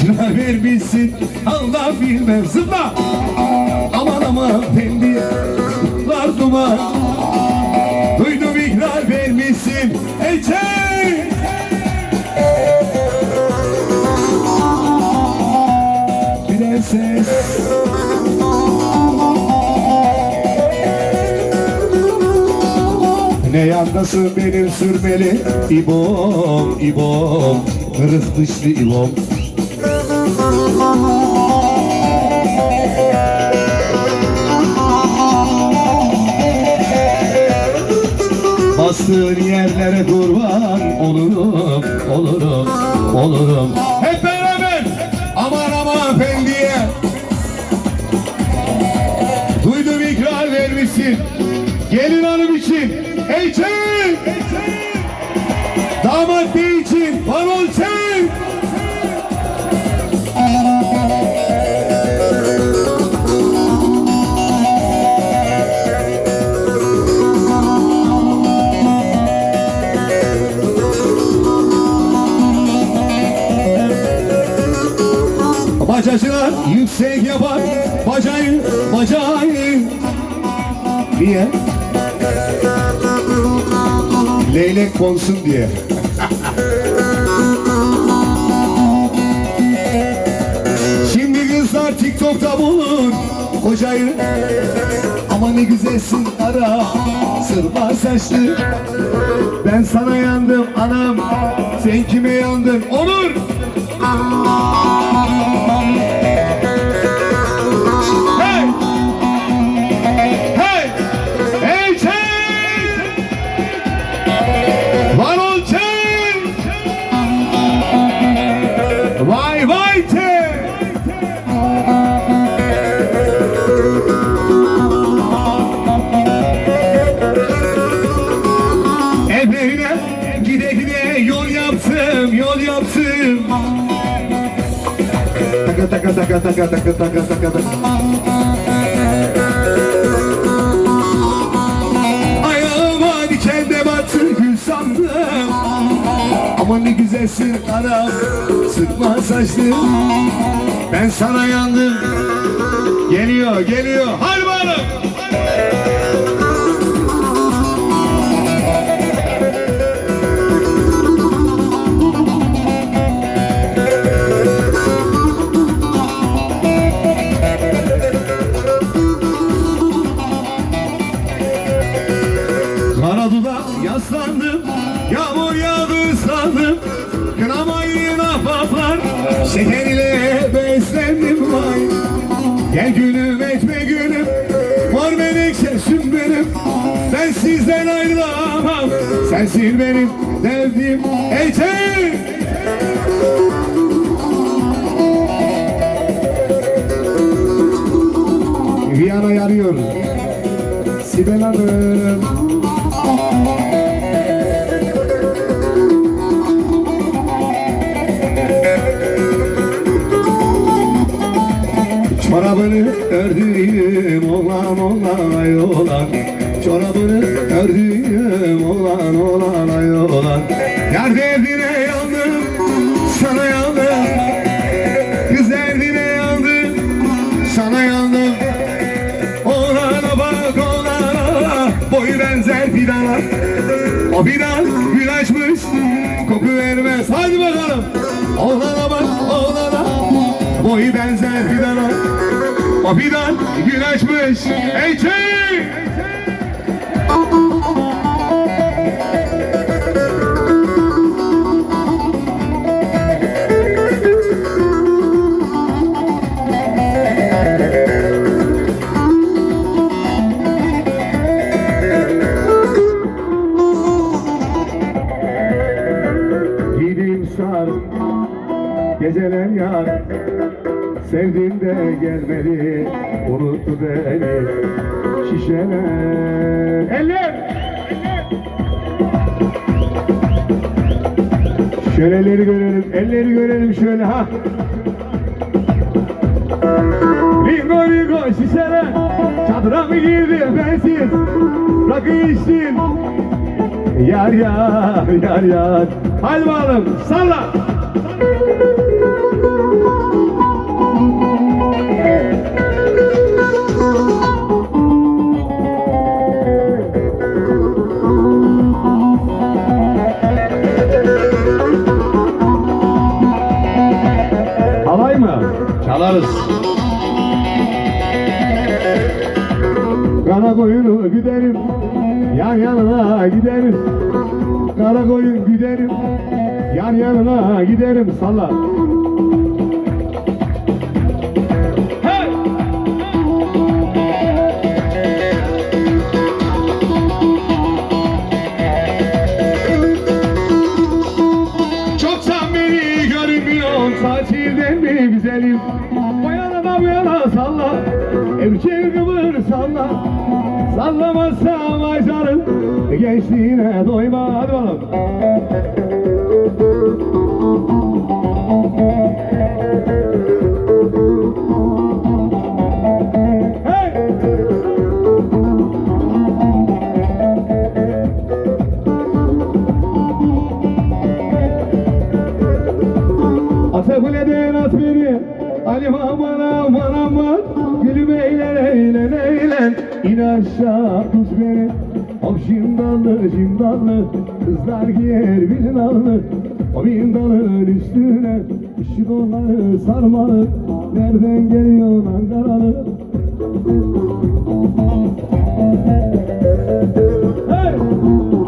ikna vermişsin Allah bilmem zıpla. Aman aman fendi Zıplar duman. Duydum ikrar vermişsin. Ece Prenses. Ne yandasın benim sürmeli? İbom, İbom. Kırık dışlı İbom Bastığın yerlere kurban olurum, olurum, olurum. Hep beraber aman aman efendiye. Duydum ikrar vermişsin. Gelin hanım için. Hey çek! Damat bey için. Balon yüksek yapar Bacağı, bacağı Niye? Leylek konsun diye. Şimdi kızlar TikTok'ta bulur Kocayı. Ama ne güzelsin ara Sırma saçlı. Ben sana yandım anam Sen kime yandın? Onur Taka taka taka taka taka taka taka. Ayağıma diken de battı gül sandım. Ama ne güzelsin anam Sıkma saçlı Ben sana yandım. Geliyor geliyor. Hadi Gel gülüm etme gülüm. Mor menekşe sümbülüm Ben sizden ayrılamam. Sensin benim sevdiğim Ece Viyana yarıyor. Sibel Hanım ay olan Çorabını ördüğüm olan olan ay olan. Yar derdine yandım sana yandım. Kız derdine yandım sana yandım. Oğlana bak oğlana Boyu benzer fidana O fidan gül açmış Koku vermez. Hadi bakalım Wapida, you guys 18! Sevdim de gelmedi Unuttu beni Şişeler Eller Şöyle elleri görelim Elleri görelim şöyle ha. Ringo ringo şişeler Çadıra mı girdi bensiz? Rakı içtin Yar yar yar yar. Hadi bakalım salla Çalarız. Kara koyunu güderim. Yan yanına giderim Kara koyun güderim. Yan yanına giderim salla Evçil kıvır salla. Sallamazsam ay canım Gençliğine doyma hadi bakalım Hey! Atakule'den at beni Ali aman aman aman. Gülüm eğlen eğlen eğlen. İn aşağı tut beni. O şimdanlı şimdanlı. Kızlar giyer bin allı O bin dalın üstüne. Işık kolları sarmalı. Nereden geliyor Ankaralı? Hey!